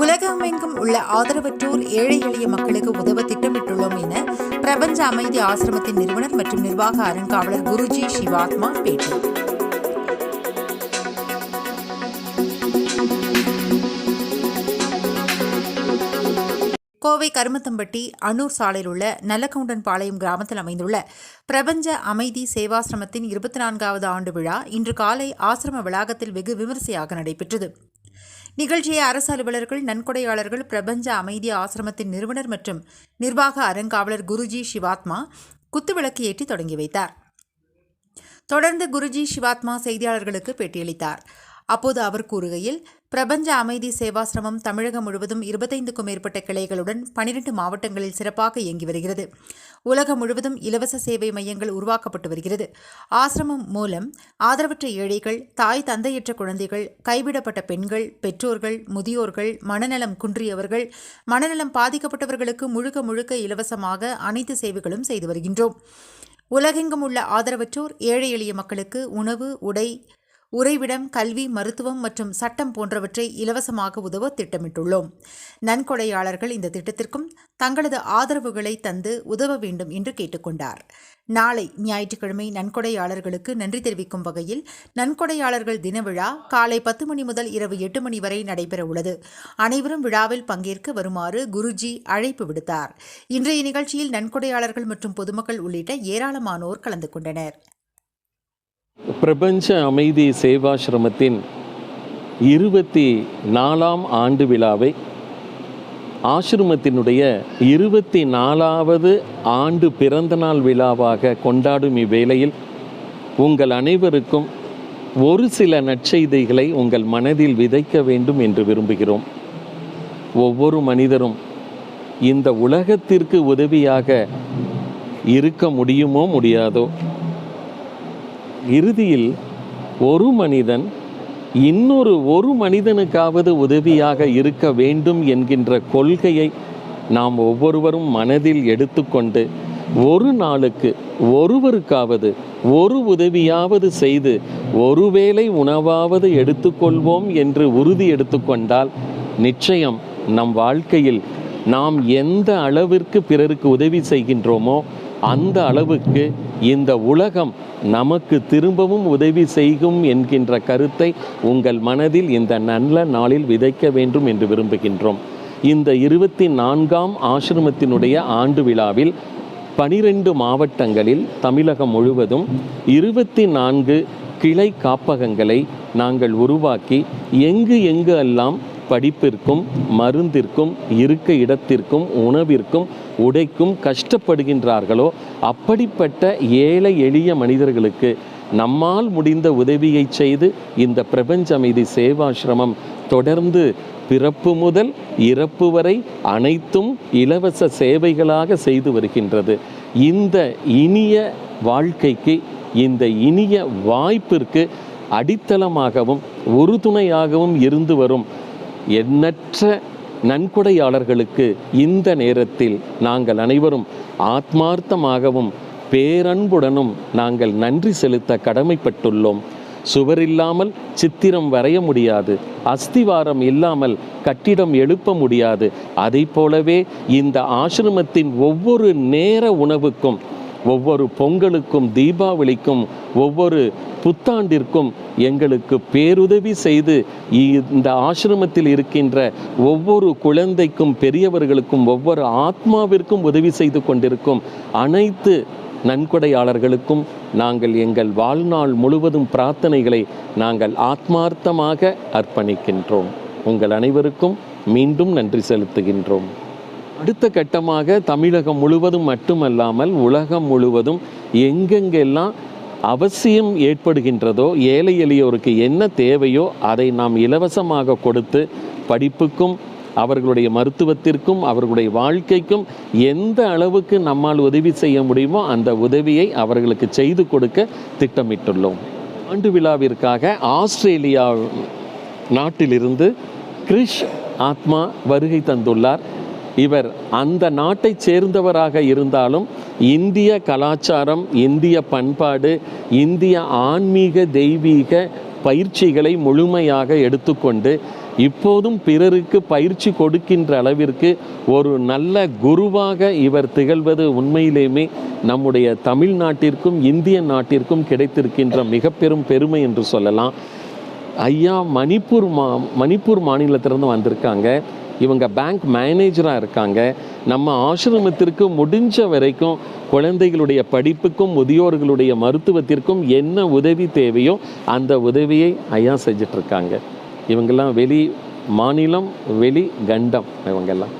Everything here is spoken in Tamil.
உலகமெங்கும் உள்ள ஆதரவற்றோர் ஏழை எளிய மக்களுக்கு உதவ திட்டமிட்டுள்ளோம் என பிரபஞ்ச அமைதி ஆசிரமத்தின் நிறுவனர் மற்றும் நிர்வாக அறங்காவலர் குருஜி சிவாத்மா பேட்டி கோவை கருமத்தம்பட்டி அனூர் சாலையில் உள்ள நல்லக்கவுண்டன் பாளையம் கிராமத்தில் அமைந்துள்ள பிரபஞ்ச அமைதி சேவாசிரமத்தின் இருபத்தி நான்காவது ஆண்டு விழா இன்று காலை ஆசிரம வளாகத்தில் வெகு விமரிசையாக நடைபெற்றது. நிகழ்ச்சியை அரசு அலுவலர்கள் நன்கொடையாளர்கள் பிரபஞ்ச அமைதி ஆசிரமத்தின் நிறுவனர் மற்றும் நிர்வாக அறங்காவலர் குருஜி சிவாத்மா குத்துவிளக்கு ஏற்றி தொடங்கி வைத்தார். தொடர்ந்து குருஜி சிவாத்மா செய்தியாளர்களுக்கு பேட்டியளித்தார். அப்போது அவர் கூறுகையில் பிரபஞ்ச அமைதி சேவாசிரமம் தமிழகம் முழுவதும் இருபத்தைந்துக்கும் மேற்பட்ட கிளைகளுடன் பனிரெண்டு மாவட்டங்களில் சிறப்பாக இயங்கி வருகிறது. உலகம் முழுவதும் இலவச சேவை மையங்கள் உருவாக்கப்பட்டு வருகிறது. ஆசிரமம் மூலம் ஆதரவற்ற ஏழைகள் தாய் தந்தையற்ற குழந்தைகள் கைவிடப்பட்ட பெண்கள் பெற்றோர்கள் முதியோர்கள் மனநலம் குன்றியவர்கள் மனநலம் பாதிக்கப்பட்டவர்களுக்கு முழுக்க முழுக்க இலவசமாக அனைத்து சேவைகளும் செய்து வருகின்றோம். உலகெங்கும் உள்ள ஆதரவற்றோர் ஏழை எளிய மக்களுக்கு உணவு உடை உறைவிடம் கல்வி மருத்துவம் மற்றும் சட்டம் போன்றவற்றை இலவசமாக உதவ திட்டமிட்டுள்ளோம். நன்கொடையாளர்கள் இந்த திட்டத்திற்கும் தங்களது ஆதரவுகளை தந்து உதவ வேண்டும் என்று கேட்டுக்கொண்டார். நாளை ஞாயிற்றுக்கிழமை நன்கொடையாளர்களுக்கு நன்றி தெரிவிக்கும் வகையில் நன்கொடையாளர்கள் தின விழா காலை பத்து மணி முதல் இரவு எட்டு மணி வரை நடைபெற உள்ளது. அனைவரும் விழாவில் பங்கேற்க வருமாறு குருஜி அழைப்பு விடுத்தார். இன்றைய நிகழ்ச்சியில் நன்கொடையாளர்கள் மற்றும் பொதுமக்கள் உள்ளிட்ட ஏராளமானோர் கலந்து கொண்டனர். பிரபஞ்ச அமைதி சேவாசிரமத்தின் இருபத்தி நாலாம் ஆண்டு விழாவை ஆசிரமத்தினுடைய இருபத்தி நாலாவது ஆண்டு பிறந்தநாள் விழாவாக கொண்டாடும் இவ்வேளையில் உங்கள் அனைவருக்கும் ஒரு சில நற்செய்திகளை உங்கள் மனதில் விதைக்க வேண்டும் என்று விரும்புகிறோம். ஒவ்வொரு மனிதரும் இந்த உலகத்திற்கு உதவியாக இருக்க முடியுமோ முடியாதோ இறுதியில் ஒரு மனிதன் இன்னொரு ஒரு மனிதனுக்காவது உதவியாக இருக்க வேண்டும் என்கின்ற கொள்கையை நாம் ஒவ்வொருவரும் மனதில் எடுத்துக்கொண்டு ஒரு நாளுக்கு ஒருவருக்காவது ஒரு உதவியாவது செய்து ஒருவேளை உணவாவது எடுத்துக்கொள்வோம் என்று உறுதி எடுத்துக்கொண்டால் நிச்சயம் நம் வாழ்க்கையில் நாம் எந்த அளவிற்கு பிறருக்கு உதவி செய்கின்றோமோ அந்த அளவுக்கு இந்த உலகம் நமக்கு திரும்பவும் உதவி செய்யும் என்கின்ற கருத்தை உங்கள் மனதில் இந்த நல்ல நாளில் விதைக்க வேண்டும் என்று விரும்புகின்றோம். இந்த இருபத்தி நான்காம் ஆசிரமத்தினுடைய ஆண்டு விழாவில் பனிரெண்டு மாவட்டங்களில் தமிழகம் முழுவதும் இருபத்தி நான்கு கிளை காப்பகங்களை நாங்கள் உருவாக்கி எங்கு எங்கு எல்லாம் படிப்பிற்கும் மருந்திற்கும் இருக்க இடத்திற்கும் உணவிற்கும் உடைக்கும் கஷ்டப்படுகின்றார்களோ அப்படிப்பட்ட ஏழை எளிய மனிதர்களுக்கு நம்மால் முடிந்த உதவியை செய்து இந்த பிரபஞ்ச அமைதி சேவாசிரமம் தொடர்ந்து பிறப்பு முதல் இறப்பு வரை அனைத்தும் இலவச சேவைகளாக செய்து வருகின்றது. இந்த இனிய வாழ்க்கைக்கு இந்த இனிய வாய்ப்பிற்கு அடித்தளமாகவும் உறுதுணையாகவும் இருந்து வரும் எண்ணற்ற நன்கொடையாளர்களுக்கு இந்த நேரத்தில் நாங்கள் அனைவரும் ஆத்மார்த்தமாகவும் பேரன்புடனும் நாங்கள் நன்றி செலுத்த கடமைப்பட்டுள்ளோம். சுவர் இல்லாமல் சித்திரம் வரைய முடியாது. அஸ்திவாரம் இல்லாமல் கட்டிடம் எழுப்ப முடியாது. அதை போலவே இந்த ஆசிரமத்தின் ஒவ்வொரு நேர உணவுக்கும் ஒவ்வொரு பொங்கலுக்கும் தீபாவளிக்கும் ஒவ்வொரு புத்தாண்டிற்கும் எங்களுக்கு பேருதவி செய்து இந்த ஆசிரமத்தில் இருக்கின்ற ஒவ்வொரு குழந்தைக்கும் பெரியவர்களுக்கும் ஒவ்வொரு ஆத்மாவிற்கும் உதவி செய்து கொண்டிருக்கும் அனைத்து நன்கொடையாளர்களுக்கும் நாங்கள் எங்கள் வாழ்நாள் முழுவதும் பிரார்த்தனைகளை நாங்கள் ஆத்மார்த்தமாக அர்ப்பணிக்கின்றோம். உங்கள் அனைவருக்கும் மீண்டும் நன்றி செலுத்துகின்றோம். அடுத்த கட்டமாக தமிழகம் முழுவதும் மட்டுமல்லாமல் உலகம் முழுவதும் எங்கெங்கெல்லாம் அவசியம் ஏற்படுகின்றதோ ஏழை எளியோருக்கு என்ன தேவையோ அதை நாம் இலவசமாக கொடுத்து படிப்புக்கும் அவர்களுடைய மருத்துவத்திற்கும் அவர்களுடைய வாழ்க்கைக்கும் எந்த அளவுக்கு நம்மால் உதவி செய்ய முடியுமோ அந்த உதவியை அவர்களுக்கு செய்து கொடுக்க திட்டமிட்டுள்ளோம். ஆண்டு விழாவிற்காக ஆஸ்திரேலியா நாட்டிலிருந்து கிரிஷ் ஆத்மா வருகை தந்துள்ளார். இவர் அந்த நாட்டை சேர்ந்தவராக இருந்தாலும் இந்திய கலாச்சாரம் இந்திய பண்பாடு இந்திய ஆன்மீக தெய்வீக பயிற்சிகளை முழுமையாக எடுத்துக்கொண்டு இப்போதும் பிறருக்கு பயிற்சி கொடுக்கின்ற அளவிற்கு ஒரு நல்ல குருவாக இவர் திகழ்வது உண்மையிலேயுமே நம்முடைய தமிழ்நாட்டிற்கும் இந்திய நாட்டிற்கும் கிடைத்திருக்கின்ற மிக பெரும் பெருமை என்று சொல்லலாம். ஐயா மணிப்பூர் மா மணிப்பூர் மாநிலத்திலேருந்து வந்திருக்காங்க. இவங்க பேங்க் மேனேஜராக இருக்காங்க. நம்ம ஆசிரமத்திற்கு முடிஞ்ச வரைக்கும் குழந்தைகளுடைய படிப்புக்கும் முதியோர்களுடைய மருத்துவத்திற்கும் என்ன உதவி தேவையோ அந்த உதவியை ஐயா செஞ்சிட்ருக்காங்க. இவங்கெல்லாம் வெளி மாநிலம் வெளி கண்டம் இவங்கெல்லாம்.